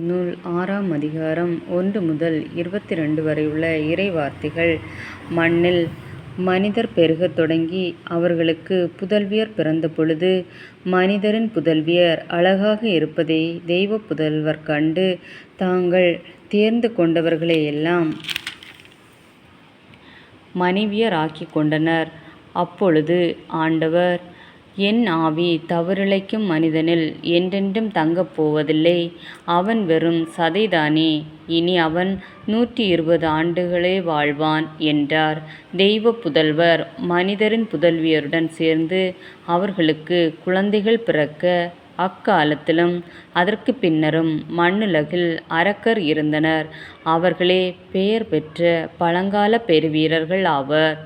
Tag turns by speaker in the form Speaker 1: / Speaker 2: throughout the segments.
Speaker 1: நூல் ஆறாம் அதிகாரம் ஒன்று முதல் இருபத்தி ரெண்டு வரை உள்ள இறைவார்த்தைகள் மண்ணில் மனிதர் பெருகத் தொடங்கி அவர்களுக்கு புதல்வியர் பிறந்த பொழுது மனிதரின் புதல்வியர் அழகாக இருப்பதை தெய்வப் புதல்வர் கண்டு தாங்கள் தேர்ந்து கொண்டவர்களையெல்லாம் ஆக்கி கொண்டனர். அப்பொழுது ஆண்டவர் என் ஆவி தவறிழைக்கும் மனிதனில் என்றென்றும் தங்கப் போவதில்லை. அவன் வெறும் சதைதானே இனி அவன் நூற்றி இருபது ஆண்டுகளே வாழ்வான் என்றார். தெய்வப் புதல்வர் மனிதரின் புதல்வியருடன் சேர்ந்து அவர்களுக்குக் குழந்தைகள் பிறக்க அக்காலத்திலும் அதற்குப் பின்னரும் மண்ணுலகில் அரக்கர் இருந்தனர். அவர்களே பெயர் பெற்ற பழங்காலப் பெருவீரர்கள் ஆவர்.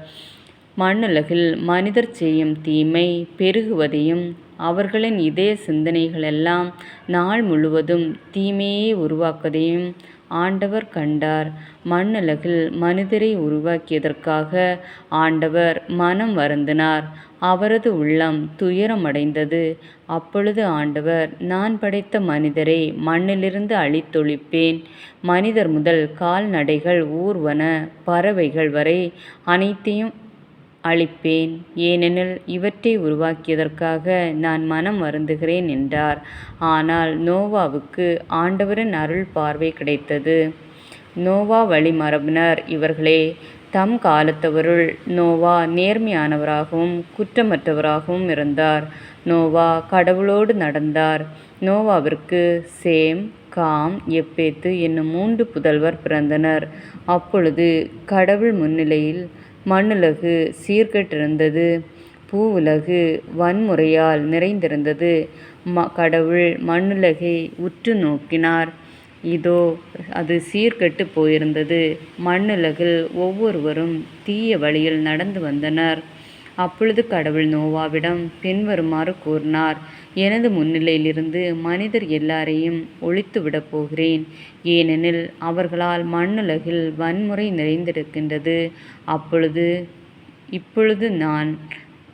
Speaker 1: மண்ணுலகில் மனிதர் செய்யும் தீமை பெருகுவதையும் அவர்களின் இதய சிந்தனைகளெல்லாம் நாள் முழுவதும் தீமையே உருவாக்குவதையும் ஆண்டவர் கண்டார். மண்ணுலகில் மனிதரை உருவாக்கியதற்காக ஆண்டவர் மனம் வருந்தினார். அவரது உள்ளம் துயரமடைந்தது. அப்பொழுது ஆண்டவர் நான் படைத்த மனிதரை மண்ணிலிருந்து அழித்தொழிப்பேன். மனிதர் முதல் கால்நடைகள் ஊர்வன பறவைகள் வரை அனைத்தையும் அழிப்பேன். ஏனெனில் இவற்றை உருவாக்கியதற்காக நான் மனம் வருந்துகிறேன் என்றார். ஆனால் நோவாவுக்கு ஆண்டவரின் அருள் பார்வை கிடைத்தது. நோவா வழிமரபினர் இவர்களே. தம் காலத்தவருள் நோவா நேர்மையானவராகவும் குற்றமற்றவராகவும் இருந்தார். நோவா கடவுளோடு நடந்தார். நோவாவிற்கு சேம் காம் எப்பேத்து என்னும் மூன்று புதல்வர் பிறந்தனர். அப்பொழுது கடவுள் முன்னிலையில் மண்ணுலகு சீர்கெட்டிருந்தது பூவுலகு வன்முறையால் நிறைந்திருந்தது. ம கடவுள் மண்ணுலகை உற்று நோக்கினார். இதோ. அது சீர்கெட்டு போயிருந்தது. மண்ணுலகில் ஒவ்வொருவரும் தீய வழியில் நடந்து வந்தனர். அப்பொழுது கடவுள் நோவாவிடம் பின்வருமாறு கூறினார் எனது முன்னிலையிலிருந்து மனிதர் எல்லாரையும் ஒழித்துவிடப் போகிறேன். ஏனெனில் அவர்களால் மண்ணுலகில் வன்முறை நிறைந்திருக்கின்றது. அப்பொழுது இப்பொழுது நான்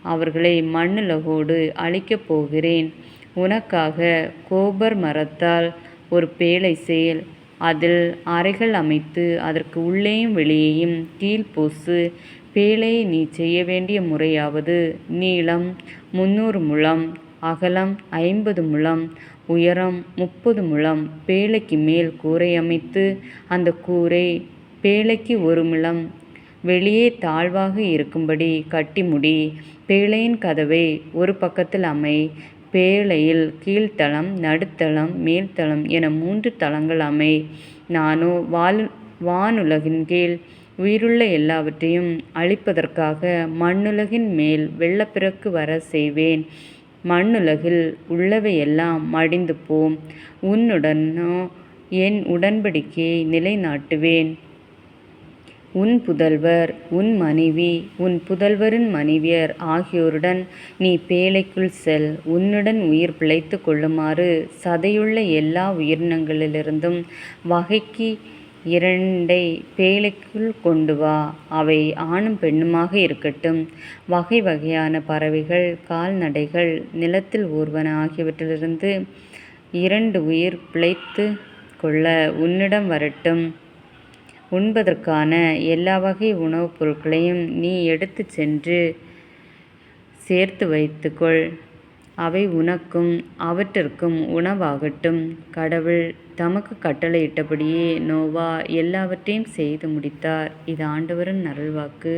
Speaker 1: அவர்களை மண்ணுலகோடு அழிக்கப் போகிறேன். உனக்காக கோபர் மரத்தால் ஒரு பேழை செயல் அதில் அறைகள் அமைத்து அதற்கு உள்ளேயும் வெளியேயும் கீல் பூசு. பேழையை நீ செய்ய வேண்டிய முறையாவது நீளம் முந்நூறு முழம் அகலம் ஐம்பது முழம் உயரம் முப்பது முழம். பேழைக்கு மேல் கூரை அமைத்து அந்த கூரை பேழைக்கு ஒரு முழம் வெளியே தாழ்வாக இருக்கும்படி கட்டி முடி. பேழையின் கதவை ஒரு பக்கத்தில் அமை. பேழையில் கீழ்த்தளம் நடுத்தளம் மேல்தளம் என மூன்று தளங்கள் அமை. நானோ வானுலகின் கீழ் உயிருள்ள எல்லாவற்றையும் அழிப்பதற்காக மண்ணுலகின் மேல் வெள்ளப்பெருக்கு வர செய்வேன். மண்ணுலகில் உள்ளவையெல்லாம் மடிந்து போம். உன்னுடனோ என் உடன்படிக்கையை நிலைநாட்டுவேன். உன் புதல்வர் உன் மனைவி உன் புதல்வரின் மனைவியர் ஆகியோருடன் நீ பேழைக்குள் செல். உன்னுடன் உயிர் பிழைத்து கொள்ளுமாறு சதையுள்ள எல்லா உயிரினங்களிலிருந்தும் வகைக்கு இரண்டை பேழைக்குள் கொண்டு வா. அவை ஆணும் பெண்ணுமாக இருக்கட்டும். வகை வகையான பறவைகள் கால்நடைகள் நிலத்தில் ஊர்வன ஆகியவற்றிலிருந்து இரண்டு உயிர் பிழைத்து கொள்ள உன்னிடம் வரட்டும். உண்பதற்கான எல்லா வகை உணவுப் பொருட்களையும் நீ எடுத்துச் சென்று சேர்த்து வைத்துக்கொள் அவை உனக்கும் அவற்றிற்கும் உணவாகட்டும். கடவுள் தமக்கு கட்டளையிட்டபடியே நோவா எல்லாவற்றையும் செய்து முடித்தார். இது ஆண்டவரின் நரல்வாக்கு